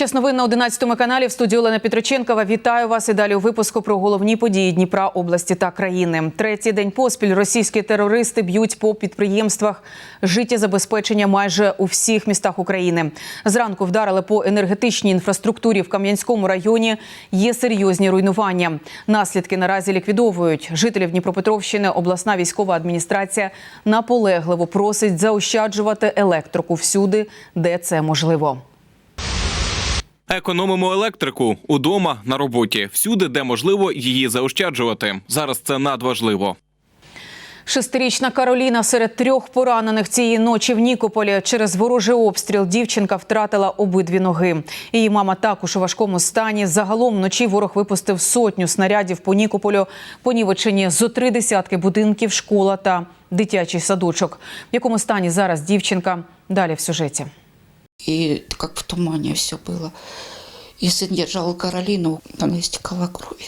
Час новин на 11 каналі в студії Олена Петроченкова. Вітаю вас і далі у випуску про головні події Дніпра, області та країни. Третій день поспіль російські терористи б'ють по підприємствах життєзабезпечення майже у всіх містах України. Зранку вдарили по енергетичній інфраструктурі в Кам'янському районі. Є серйозні руйнування. Наслідки наразі ліквідовують. Жителів Дніпропетровщини обласна військова адміністрація наполегливо просить заощаджувати електрику всюди, де це можливо. Економимо електрику удома, на роботі, всюди, де можливо її заощаджувати. Зараз це надважливо. Шестирічна Кароліна серед трьох поранених цієї ночі в Нікополі через ворожий обстріл дівчинка втратила обидві ноги. Її мама також у важкому стані. Загалом вночі ворог випустив сотню снарядів по Нікополю. Понівечені зо три десятки будинків, школа та дитячий садочок. В якому стані зараз дівчинка? Далі в сюжеті. И как в тумане все было. И сын держал Каролину, она истекала кровью.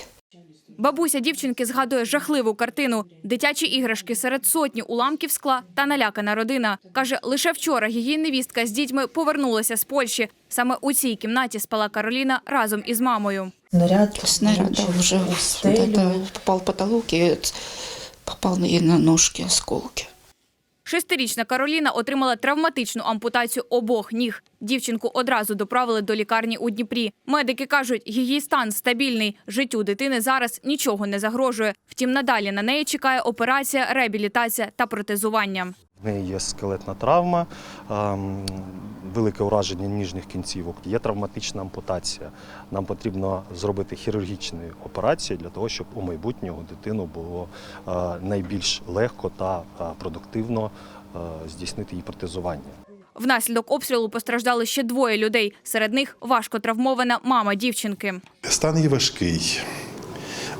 Бабуся дівчинки згадує жахливу картину: дитячі іграшки серед сотні уламків скла та налякана родина. каже, лише вчора її невістка з дітьми повернулася з Польщі. Саме у цій кімнаті спала Кароліна разом із мамою. Снаряд, Снаряд да, влучив уже у вот стелю. это попал в потолок и это попал ей на ножки осколки. Шестирічна Кароліна отримала травматичну ампутацію обох ніг. Дівчинку одразу доправили до лікарні у Дніпрі. Медики кажуть, її стан стабільний. Життю дитини зараз нічого не загрожує. Втім, надалі на неї чекає операція, реабілітація та протезування. В неї є скелетна травма, ем, велике ураження ніжніх кінцівок, є травматична ампутація. Нам потрібно зробити хірургічну операцію для того, щоб у майбутнього дитину було е, найбільш легко та е, продуктивно е, здійснити її протезування. Внаслідок обстрілу постраждали ще двоє людей. Серед них важко травмована мама дівчинки. Стан її важкий.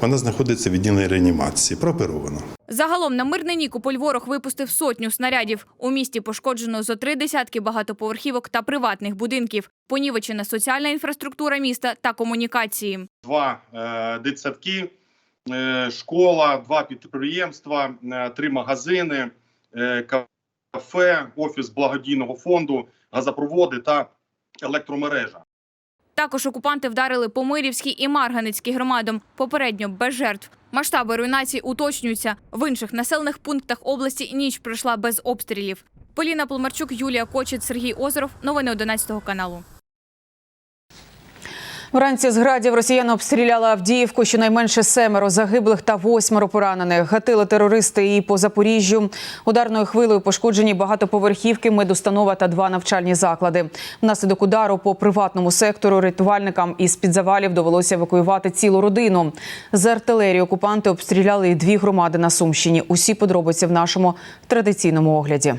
Вона знаходиться в відділенні реанімації, прооперована. Загалом на мирний Нікополь ворог випустив сотню снарядів. У місті пошкоджено зо три десятки багатоповерхівок та приватних будинків. Понівечена соціальна інфраструктура міста та комунікації. два е, дитсадки, е, школа, два підприємства, е, три магазини, е, кафе, офіс благодійного фонду, газопроводи та електромережа. Також окупанти вдарили по Мирівській і Марганецькій громадам. Попередньо без жертв. Масштаби руйнацій уточнюються. В інших населених пунктах області ніч пройшла без обстрілів. Поліна Пломарчук, Юлія Кочет, Сергій Озеров. Новини 11 каналу. Вранці з градів росіяни обстріляли Авдіївку. Щонайменше семеро загиблих та восьмеро поранених. Гатили терористи і по Запоріжжю. Ударною хвилею пошкоджені багатоповерхівки, медустанова та два навчальні заклади. Внаслідок удару по приватному сектору рятувальникам із під завалів довелося евакуювати цілу родину. З артилерії окупанти обстріляли і дві громади на Сумщині. Усі подробиці в нашому традиційному огляді.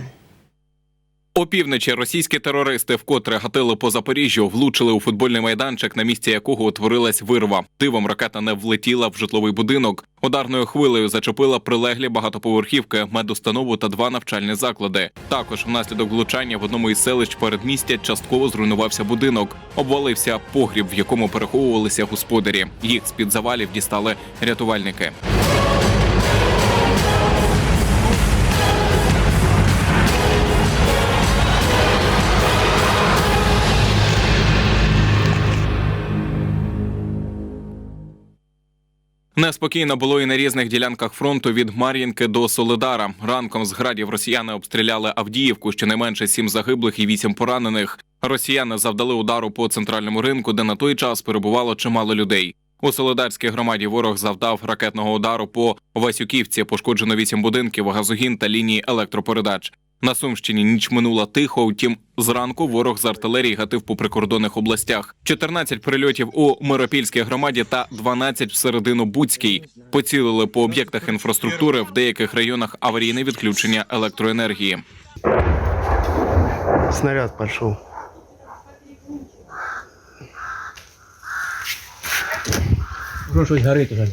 Опівночі російські терористи, вкотре гатили по Запоріжжю, влучили у футбольний майданчик, на місці якого утворилась вирва. Дивом ракета не влетіла в житловий будинок. Ударною хвилею зачепила прилеглі багатоповерхівки, медустанову та два навчальні заклади. Також внаслідок влучання в одному із селищ передмістя частково зруйнувався будинок. Обвалився погріб, в якому переховувалися господарі. Їх з під завалів дістали рятувальники. Неспокійно було і на різних ділянках фронту від Мар'їнки до Солидара. Ранком з градів росіяни обстріляли Авдіївку, щонайменше сім загиблих і вісім поранених. Росіяни завдали удару по центральному ринку, де на той час перебувало чимало людей. У Солидарській громаді ворог завдав ракетного удару по Васюківці. Пошкоджено вісім будинків, газогін та лінії електропередач. На Сумщині ніч минула тихо. Втім, зранку ворог з артилерії гатив по прикордонних областях. 14 прильотів у Миропільській громаді та 12 всередину Буцькій. Поцілили по об'єктах інфраструктури в деяких районах аварійне відключення електроенергії. Снаряд пошел. Ну, щось горить уже.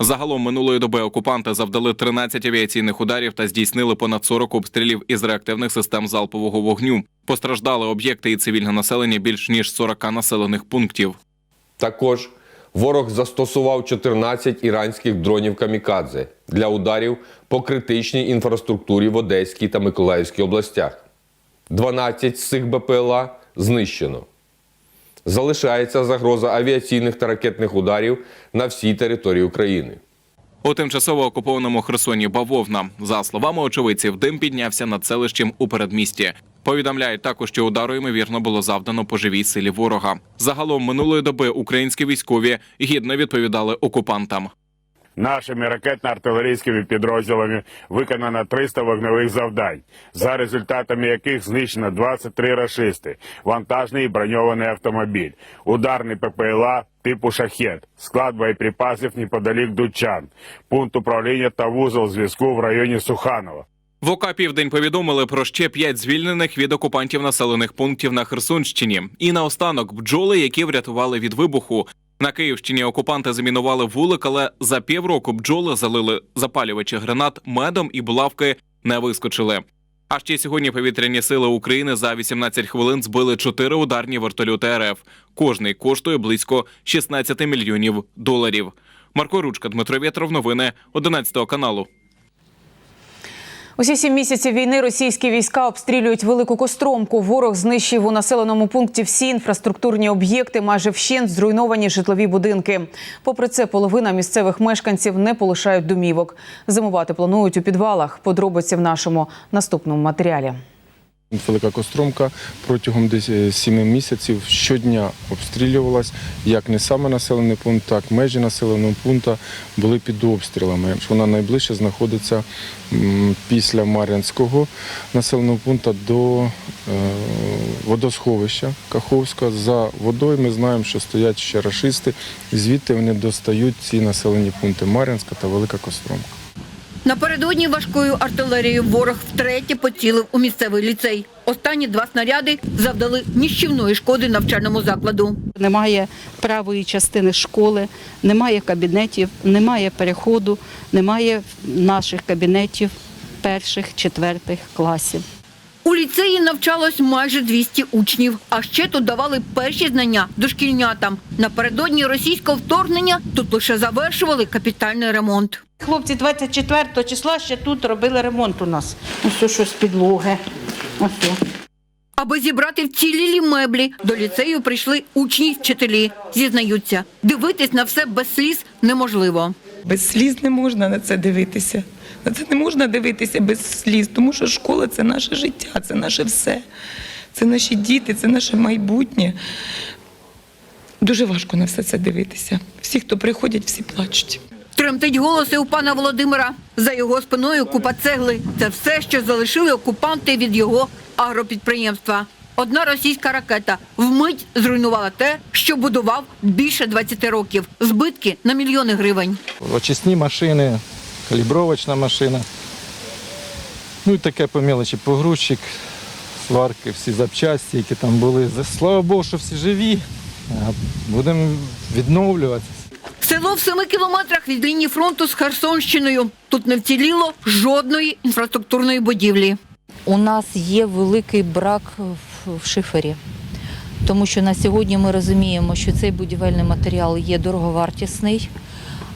Загалом минулої доби окупанти завдали 13 авіаційних ударів та здійснили понад 40 обстрілів із реактивних систем залпового вогню. Постраждали об'єкти і цивільне населення більш ніж 40 населених пунктів. Також ворог застосував 14 іранських дронів камікадзе для ударів по критичній інфраструктурі в Одеській та Миколаївській областях. 12 з цих БПЛА знищено. Залишається загроза авіаційних та ракетних ударів на всій території України. У тимчасово окупованому Херсоні бавовна. За словами очевидців, дим піднявся над селищем у передмісті. Повідомляють також, що удару ймовірно було завдано по живій силі ворога. Загалом минулої доби українські військові гідно відповідали окупантам. Нашими ракетно-артилерійськими підрозділами виконано 300 вогневих завдань, за результатами яких знищено 23 рашисти, вантажний і броньований автомобіль, ударний ППЛА типу «Шахет», склад боєприпасів неподалік Дучан, пункт управління та вузол зв'язку в районі Суханова. В ОК «Південь» повідомили про ще п'ять звільнених від окупантів населених пунктів на Херсонщині. І наостанок бджоли, які врятували від вибуху. На Київщині окупанти замінували вулик, але за півроку бджоли залили запалювачі гранат медом і булавки не вискочили. А ще сьогодні повітряні сили України за 18 хвилин збили чотири ударні вертольоти РФ. Кожний коштує близько 16 мільйонів доларів. Марко Ручка, Дмитро Вєтров, новини 11 каналу. Усі сім місяців війни російські війська обстрілюють велику костромку. Ворог знищив у населеному пункті всі інфраструктурні об'єкти, майже вщент зруйновані житлові будинки. Попри це, половина місцевих мешканців не полишають домівок. Зимувати планують у підвалах. Подробиці в нашому наступному матеріалі. Велика Костромка протягом десь е, сіми місяців щодня обстрілювалась. Як не саме населений пункт, так і межі населеного пункту були під обстрілами. Вона найближче знаходиться після Мар'янського населеного пункту до е, водосховища Каховська. За водою ми знаємо, що стоять ще рашисти. Звідти вони достають ці населені пункти Мар'янська та Велика Костромка. Напередодні важкою артилерією ворог втретє поцілив у місцевий ліцей. Останні два снаряди завдали ніщівної шкоди навчальному закладу. Немає правої частини школи, немає кабінетів, немає переходу, немає наших кабінетів перших, четвертих класів. У ліцеї навчалось майже 200 учнів, а ще тут давали перші знання дошкільнятам. Напередодні російського вторгнення тут лише завершували капітальний ремонт. Хлопці 24 числа ще тут робили ремонт у нас. Ось що з підлоги. Ось. Аби зібрати вцілілі меблі, до ліцею прийшли учні й вчителі. Зізнаються, дивитись на все без сліз неможливо. Без сліз не можна на це дивитися. На це не можна дивитися без сліз, тому що школа це наше життя, це наше все. Це наші діти, це наше майбутнє. Дуже важко на все це дивитися. Всі, хто приходять, всі плачуть. Тремтить голоси у пана Володимира. За його спиною купа цегли. Це все, що залишили окупанти від його агропідприємства. Одна російська ракета вмить зруйнувала те, що будував більше 20 років. Збитки на мільйони гривень. очисні машини, калібровочна машина. Ну і таке по мелочі, погрузчик, сварки, всі запчасті, які там були. Слава Богу, що всі живі. Будемо відновлюватися. Село в семи кілометрах від лінії фронту з Херсонщиною. Тут не вціліло жодної інфраструктурної будівлі. У нас є великий брак в- в шифері, тому що на сьогодні ми розуміємо, що цей будівельний матеріал є дороговартісний,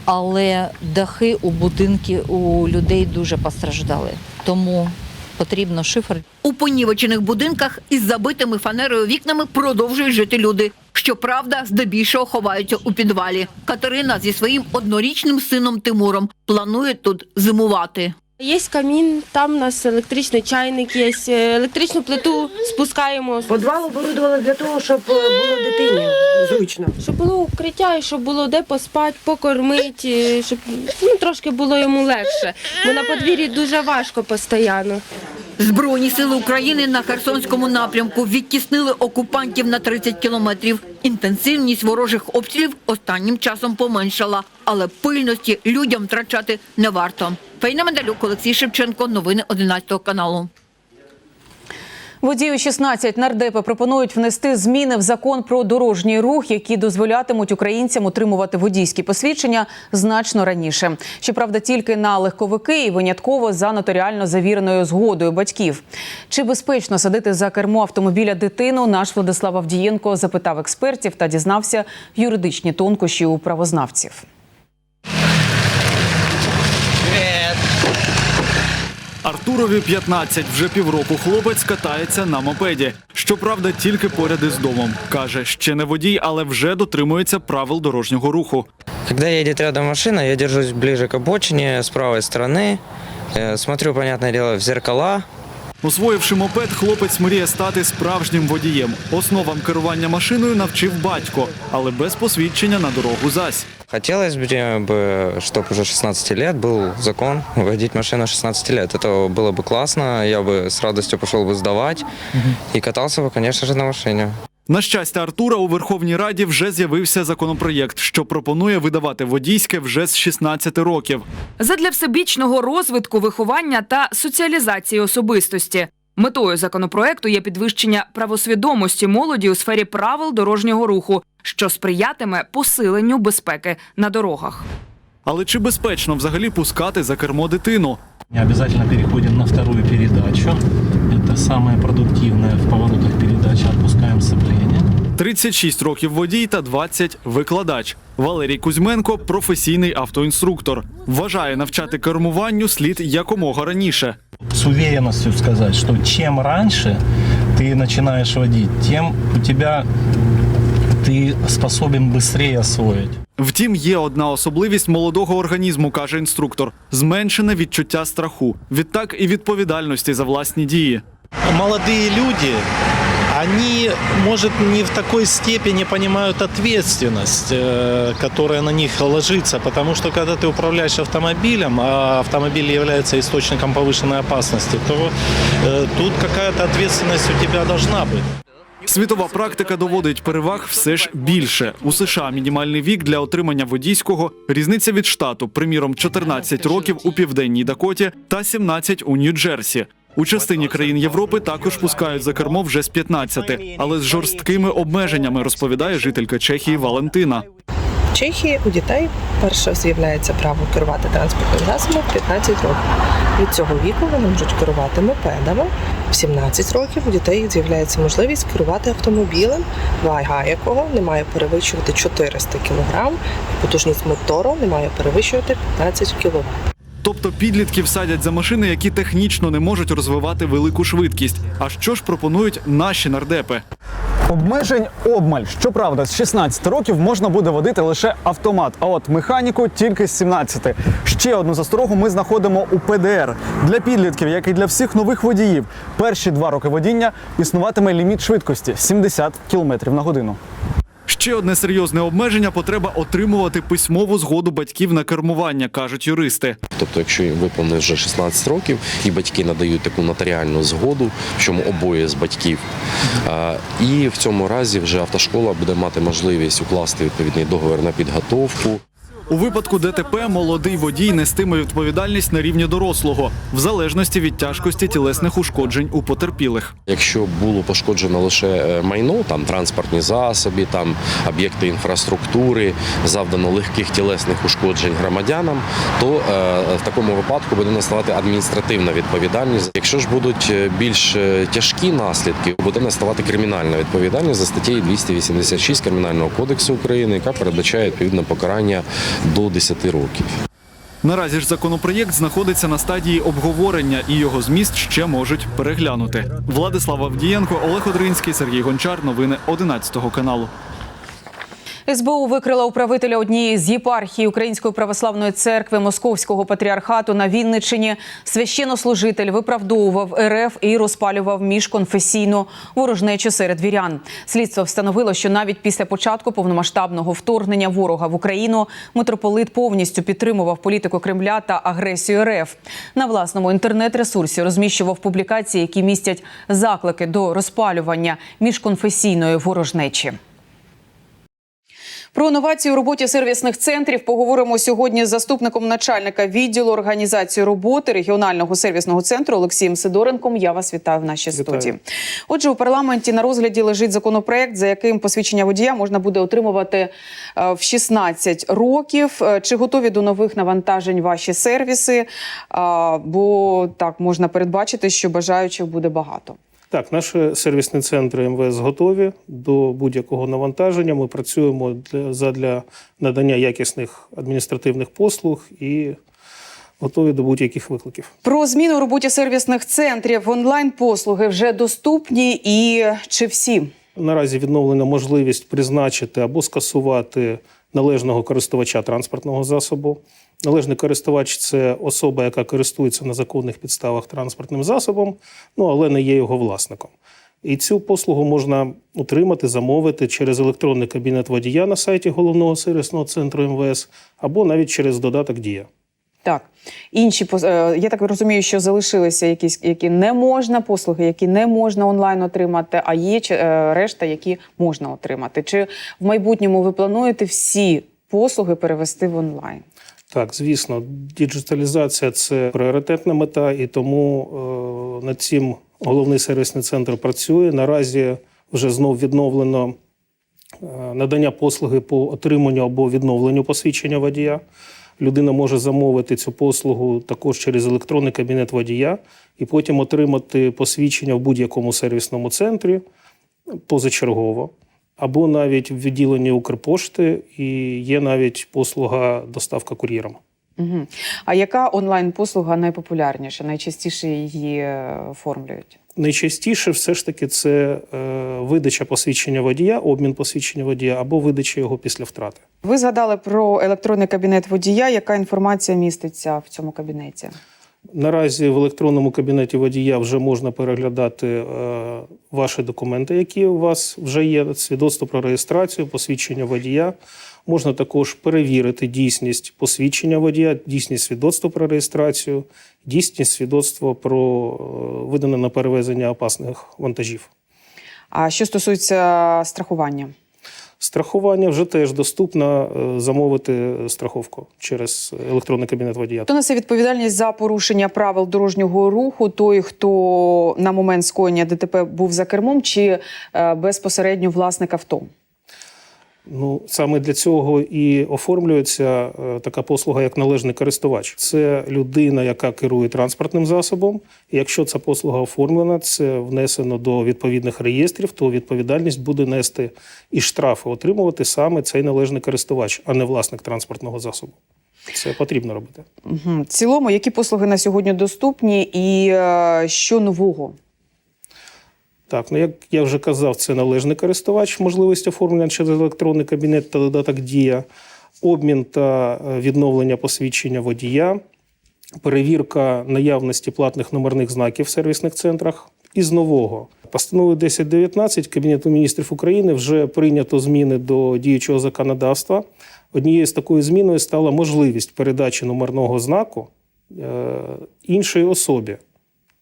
але дахи у будинки у людей дуже постраждали. Тому потрібно шифер. У понівечених будинках із забитими фанерою вікнами продовжують жити люди. Щоправда, здебільшого ховаються у підвалі. Катерина зі своїм однорічним сином Тимуром планує тут зимувати. Є камін, там у нас електричний чайник є, електричну плиту спускаємо. Подвал оборудували для того, щоб було дитині зручно. Щоб було укриття і щоб було де поспати, покормити, щоб ну, трошки було йому легше. Бо на подвір'ї дуже важко постійно. Збройні сили України на Херсонському напрямку відтіснили окупантів на 30 кілометрів. Інтенсивність ворожих обстрілів останнім часом поменшала, але пильності людям втрачати не варто. Фейна Медалюк, Олексій Шевченко, новини 11 каналу. Водію 16 нардепи пропонують внести зміни в закон про дорожній рух, які дозволятимуть українцям отримувати водійські посвідчення значно раніше. Щоправда, тільки на легковики і винятково за нотаріально завіреною згодою батьків. Чи безпечно садити за кермо автомобіля дитину? Наш Владислав Авдієнко запитав експертів та дізнався юридичні тонкощі у правознавців. Артурові 15. Вже півроку хлопець катається на мопеді. Щоправда, тільки поряд із домом. Каже, ще не водій, але вже дотримується правил дорожнього руху. Когда едет рядом машина, я держусь ближе к обочине, с правой стороны, э, смотрю, понятное дело, в зеркала. Освоївши мопед, хлопець мріє стати справжнім водієм. Основам керування машиною навчив батько, але без посвідчення на дорогу зась. Хотелось бы, чтобы уже 16 лет был закон водить машину 16 лет. Это было бы классно, я бы с радостью пошел бы сдавать и катался бы, конечно же, на машине. На щастя, Артура у Верховній Раді вже з'явився законопроєкт, що пропонує видавати водійське вже з 16 років. задля всебічного розвитку, виховання та соціалізації особистості. Метою законопроекту є підвищення правосвідомості молоді у сфері правил дорожнього руху, що сприятиме посиленню безпеки на дорогах. Але чи безпечно взагалі пускати за кермо дитину? Не обязательно переходим на вторую передачу. Это самое продуктивное в поворотах передачи. Отпускаем сцепление. 36 років водій та 20 – викладач. Валерій Кузьменко – професійний автоінструктор. Вважає, навчати кермуванню слід якомога раніше. С уверенностью сказать, что чем раньше ты начинаешь водить, тем у тебя ты способен быстрее освоить. Втім, є одна особливість молодого організму, каже інструктор – зменшене відчуття страху. Відтак і відповідальності за власні дії. Молодые люди, они, может, не в такой степени понимают ответственность, э, которая на них ложится, потому что когда ты управляешь автомобилем, а автомобиль является источником повышенной опасности, то э, тут какая-то ответственность у тебя должна быть. Світова практика доводить переваг все ж більше. У США мінімальний вік для отримання водійського різниця від штату, приміром, 14 років у південній Дакоті та 17 у Нью-Джерсі. У частині країн Європи також пускають за кермо вже з 15, але з жорсткими обмеженнями, розповідає жителька Чехії Валентина. В Чехії у дітей перше з'являється право керувати транспортним засобом в 15 років. Від цього віку вони можуть керувати мопедами. В 17 років у дітей з'являється можливість керувати автомобілем, вага якого не має перевищувати 400 кг, потужність мотору не має перевищувати 15 кВт. Тобто підлітків садять за машини, які технічно не можуть розвивати велику швидкість. А що ж пропонують наші нардепи? Обмежень обмаль. Щоправда, з 16 років можна буде водити лише автомат, а от механіку тільки з 17. Ще одну засторогу ми знаходимо у ПДР. Для підлітків, як і для всіх нових водіїв, перші два роки водіння існуватиме ліміт швидкості 70 км на годину. Ще одне серйозне обмеження потреба отримувати письмову згоду батьків на кермування, кажуть юристи. Тобто, якщо виповнив вже 16 років і батьки надають таку нотаріальну згоду, в чому обоє з батьків, і в цьому разі вже автошкола буде мати можливість укласти відповідний договір на підготовку. У випадку ДТП молодий водій нестиме відповідальність на рівні дорослого, в залежності від тяжкості тілесних ушкоджень у потерпілих. Якщо було пошкоджено лише е, майно, там транспортні засоби, там об'єкти інфраструктури, завдано легких тілесних ушкоджень громадянам, то е, в такому випадку буде наставати адміністративна відповідальність. Якщо ж будуть е, більш е, тяжкі наслідки, буде наставати кримінальна відповідальність за статтею 286 Кримінального кодексу України, яка передбачає відповідне покарання до 10 років. Наразі ж законопроєкт знаходиться на стадії обговорення, і його зміст ще можуть переглянути. Владислав Авдієнко, Олег Одринський, Сергій Гончар. Новини 11 каналу. СБУ викрила управителя однієї з єпархій Української православної церкви Московського патріархату на Вінниччині. Священнослужитель виправдовував РФ і розпалював міжконфесійну ворожнечу серед вірян. Слідство встановило, що навіть після початку повномасштабного вторгнення ворога в Україну митрополит повністю підтримував політику Кремля та агресію РФ. На власному інтернет-ресурсі розміщував публікації, які містять заклики до розпалювання міжконфесійної ворожнечі. Про новації у роботі сервісних центрів поговоримо сьогодні з заступником начальника відділу організації роботи регіонального сервісного центру Олексієм Сидоренком. Я вас вітаю в нашій студії. Отже, у парламенті на розгляді лежить законопроект, за яким посвідчення водія можна буде отримувати е, в 16 років. Е, Чи готові до нових навантажень ваші сервіси? Бо так можна передбачити, що бажаючих буде багато. Так, наші сервісні центри МВС готові до будь-якого навантаження. Ми працюємо для, задля надання якісних адміністративних послуг і готові до будь-яких викликів. Про зміну у роботі сервісних центрів онлайн послуги вже доступні і чи всі? Наразі відновлена можливість призначити або скасувати належного користувача транспортного засобу. Належний користувач це особа, яка користується на законних підставах транспортним засобом, ну але не є його власником. І цю послугу можна отримати, замовити через електронний кабінет водія на сайті головного сервісного центру МВС або навіть через додаток Дія. Так, інші е, я так розумію, що залишилися якісь, які не можна послуги, які не можна онлайн отримати, а є е, решта, які можна отримати. Чи в майбутньому ви плануєте всі послуги перевести в онлайн? Так, звісно, діджиталізація це пріоритетна мета, і тому е, над цим головний сервісний центр працює. Наразі вже знов відновлено е, надання послуги по отриманню або відновленню посвідчення водія. Людина може замовити цю послугу також через електронний кабінет водія і потім отримати посвідчення в будь-якому сервісному центрі позачергово, або навіть в відділенні Укрпошти, і є навіть послуга доставка кур'єром. Угу. А яка онлайн послуга найпопулярніша? Найчастіше її е, оформлюють? Найчастіше все ж таки це е, видача посвідчення водія, обмін посвідчення водія або видача його після втрати. Ви згадали про електронний кабінет водія. Яка інформація міститься в цьому кабінеті? Наразі в електронному кабінеті водія вже можна переглядати е, ваші документи, які у вас вже є, свідоцтво про реєстрацію, посвідчення водія. Можна також перевірити дійсність посвідчення водія, дійсність свідоцтва про реєстрацію, дійсність свідоцтва про е, видане на перевезення опасних вантажів. А що стосується страхування? Страхування вже теж доступно е, замовити страховку через електронний кабінет водія. Хто несе відповідальність за порушення правил дорожнього руху? Той, хто на момент скоєння ДТП був за кермом, чи е, безпосередньо власник авто? Ну саме для цього і оформлюється е, така послуга, як належний користувач. Це людина, яка керує транспортним засобом. І якщо ця послуга оформлена, це внесено до відповідних реєстрів, то відповідальність буде нести і штрафи отримувати саме цей належний користувач, а не власник транспортного засобу. Це потрібно робити. Угу. В цілому, які послуги на сьогодні доступні, і е, що нового? Так, ну як я вже казав, це належний користувач, можливість оформлення через електронний кабінет та додаток Дія, обмін та е, відновлення посвідчення водія, перевірка наявності платних номерних знаків в сервісних центрах. Із нового постановою 1019 Кабінету міністрів України вже прийнято зміни до діючого законодавства. Однією з такою зміною стала можливість передачі номерного знаку е, іншій особі,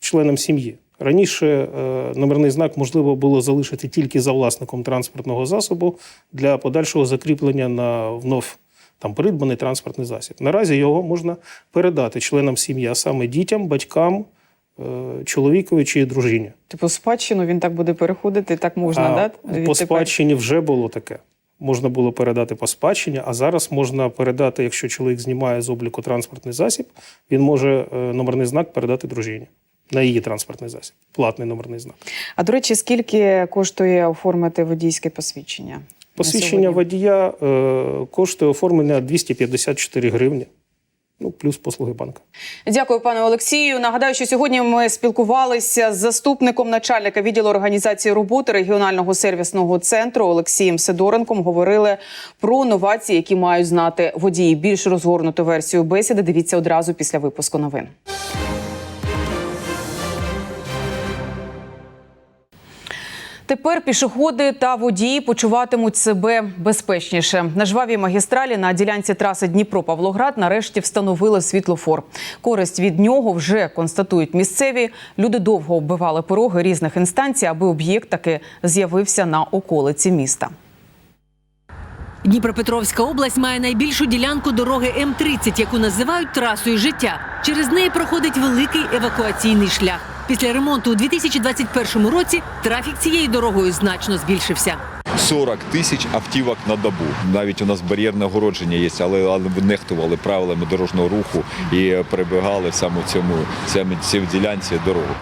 членам сім'ї. Раніше е, номерний знак можливо було залишити тільки за власником транспортного засобу для подальшого закріплення на вновь там придбаний транспортний засіб. Наразі його можна передати членам сім'ї, а саме дітям, батькам, е, чоловікові чи дружині. Типу, спадщину він так буде переходити, так можна, а да? по спадщині вже було таке. Можна було передати по спадщині, а зараз можна передати, якщо чоловік знімає з обліку транспортний засіб, він може е, номерний знак передати дружині на її транспортний засіб, платний номерний знак. А до речі, скільки коштує оформити водійське посвідчення? Посвідчення водія е, коштує оформлення 254 гривні, ну плюс послуги банка. Дякую, пане Олексію. Нагадаю, що сьогодні ми спілкувалися з заступником начальника відділу організації роботи регіонального сервісного центру Олексієм Сидоренком. Говорили про новації, які мають знати водії. Більш розгорнуту версію бесіди. Дивіться одразу після випуску новин. Тепер пішоходи та водії почуватимуть себе безпечніше. На жвавій магістралі на ділянці траси Дніпро-Павлоград нарешті встановили світлофор. Користь від нього вже констатують місцеві. Люди довго оббивали пороги різних інстанцій, аби об'єкт таки з'явився на околиці міста. Дніпропетровська область має найбільшу ділянку дороги М-30, яку називають трасою життя. Через неї проходить великий евакуаційний шлях. Після ремонту у 2021 році трафік цією дорогою значно збільшився. 40 тисяч автівок на добу. Навіть у нас бар'єрне огородження є, але, нехтували правилами дорожнього руху і перебігали саме в цьому саме цій ділянці дорогу.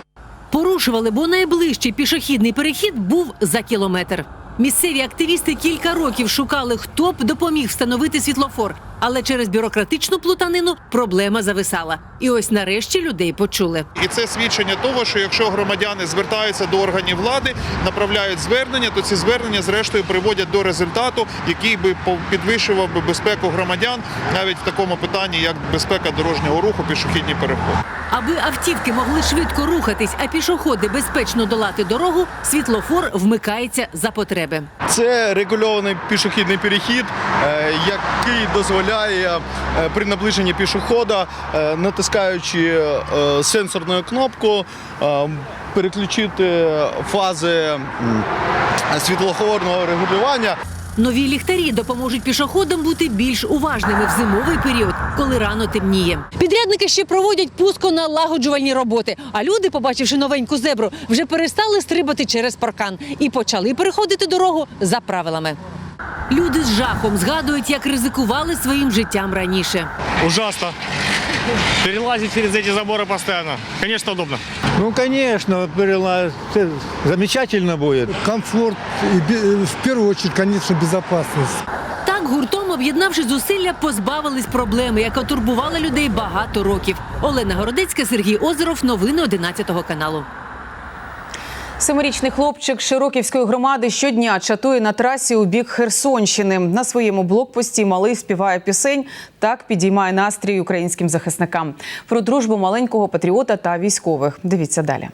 Порушували, бо найближчий пішохідний перехід був за кілометр. Місцеві активісти кілька років шукали, хто б допоміг встановити світлофор. Але через бюрократичну плутанину проблема зависала. І ось нарешті людей почули. І це свідчення того, що якщо громадяни звертаються до органів влади, направляють звернення, то ці звернення зрештою приводять до результату, який би по- підвищував би безпеку громадян навіть в такому питанні, як безпека дорожнього руху, пішохідні переходи. Аби автівки могли швидко рухатись, а пішоходи безпечно долати дорогу, світлофор вмикається за потреби. Це регульований пішохідний перехід, е, який дозволяє е, при наближенні пішохода, е, натискаючи е, сенсорну кнопку, переключити фази світлофорного регулювання. Нові ліхтарі допоможуть пішоходам бути більш уважними в зимовий період, коли рано темніє. Підрядники ще проводять пусконалагоджувальні роботи. А люди, побачивши новеньку зебру, вже перестали стрибати через паркан і почали переходити дорогу за правилами. Люди з жахом згадують, як ризикували своїм життям раніше. Ужасно. Перелазить через эти заборы постоянно. Конечно, удобно. Ну, конечно, перела- это замечательно будет. Комфорт и бе- в первую очередь, конечно, безопасность. Так гуртом, об'єднавши зусилля, позбавились проблеми, яка турбувала людей багато років. Олена Городецька, Сергій Озеров. Новини 11 каналу. Семирічний хлопчик Широківської громади щодня чатує на трасі у бік Херсонщини. На своєму блокпості малий співає пісень. Так підіймає настрій українським захисникам. Про дружбу маленького патріота та військових. Дивіться далі.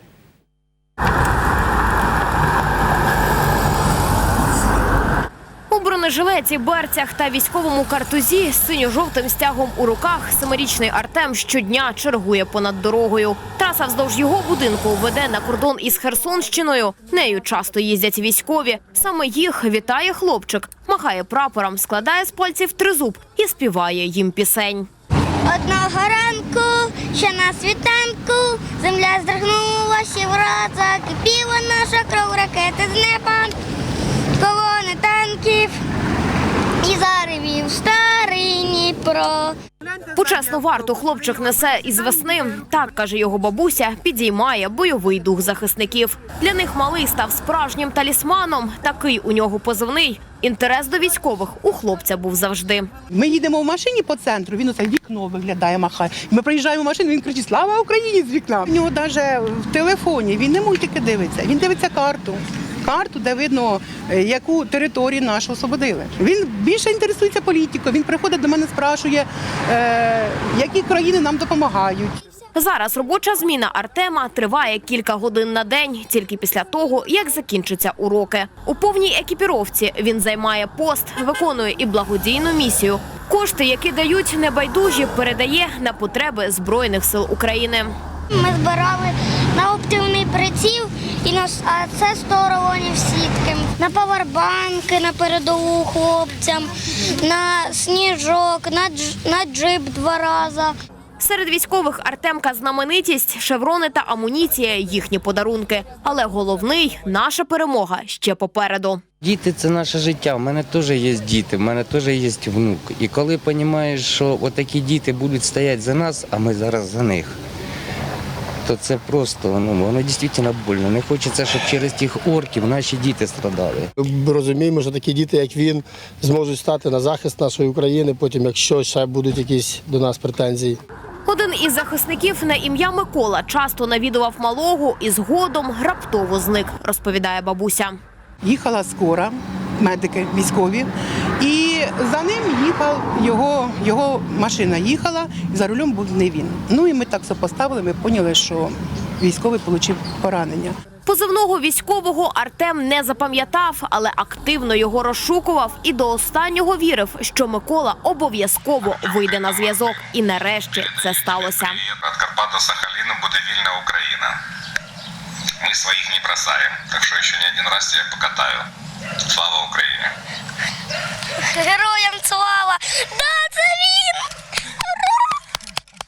У бронежилеті, берцях та військовому картузі з синьо-жовтим стягом у руках семирічний Артем щодня чергує понад дорогою. Траса вздовж його будинку веде на кордон із Херсонщиною. Нею часто їздять військові. Саме їх вітає хлопчик, махає прапором, складає з пальців тризуб і співає їм пісень. Одного ранку, ще на світанку, земля здригнулася враз закипіла наша кров ракети з неба, колони танків і заревів старий Дніпро. Почесну варту хлопчик несе із весни. Так каже його бабуся, підіймає бойовий дух захисників. Для них малий став справжнім талісманом. Такий у нього позивний. Інтерес до військових у хлопця був завжди. Ми їдемо в машині по центру, він оце вікно виглядає, махає. Ми приїжджаємо в машину, він кричить Слава Україні з вікна. У нього навіть в телефоні він не мультики дивиться, він дивиться карту. Карту, де видно, е, яку територію нашу освободили. Він більше інтересується політикою. Він приходить до мене, спрашує, е, які країни нам допомагають. Зараз робоча зміна Артема триває кілька годин на день, тільки після того, як закінчаться уроки. У повній екіпіровці він займає пост, виконує і благодійну місію. Кошти, які дають небайдужі, передає на потреби збройних сил України. Ми збирали на оптивний приціл, і на, с- а це 100 рулонів сітки, на павербанки, на передову хлопцям, на сніжок, на, дж, на джип два рази. Серед військових Артемка знаменитість, шеврони та амуніція їхні подарунки. Але головний наша перемога ще попереду. Діти це наше життя. У мене теж є діти, в мене теж є внук. І коли розумієш, що отакі діти будуть стояти за нас, а ми зараз за них, то це просто ну воно дійсно больно. Не хочеться, щоб через тих орків наші діти страдали. Ми розуміємо, що такі діти, як він, зможуть стати на захист нашої України, потім, якщо ще будуть якісь до нас претензії. Один із захисників на ім'я Микола часто навідував малого і згодом раптово зник, розповідає бабуся. Їхала скора, медики військові, і за ним їхав його, його машина їхала, і за рулем був не він. Ну і ми так сопоставили, ми поняли, що військовий отримав поранення. Позивного військового Артем не запам'ятав, але активно його розшукував і до останнього вірив, що Микола обов'язково вийде на зв'язок. І нарешті це сталося. От Карпат до Сахаліна буде вільна Україна. Ми своїх не бросаємо, так що ще не один раз тебе покатаю. Слава Україні! Героям слава! Да, це він!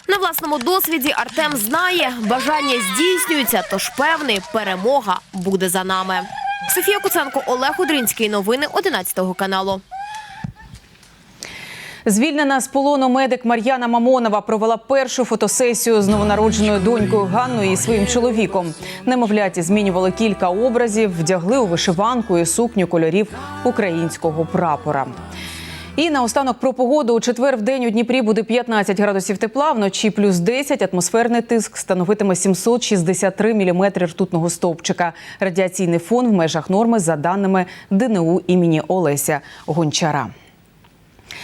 На власному досвіді Артем знає, бажання здійснюється, тож певний перемога буде за нами. Софія Куценко, Олег Удринський. Новини 11 каналу. Звільнена з полону медик Мар'яна Мамонова провела першу фотосесію з новонародженою донькою Ганною і своїм чоловіком. Немовляті змінювали кілька образів, вдягли у вишиванку і сукню кольорів українського прапора. І наостанок про погоду. У четвер в день у Дніпрі буде 15 градусів тепла, вночі плюс 10. Атмосферний тиск становитиме 763 міліметри ртутного стовпчика. Радіаційний фон в межах норми за даними ДНУ імені Олеся Гончара.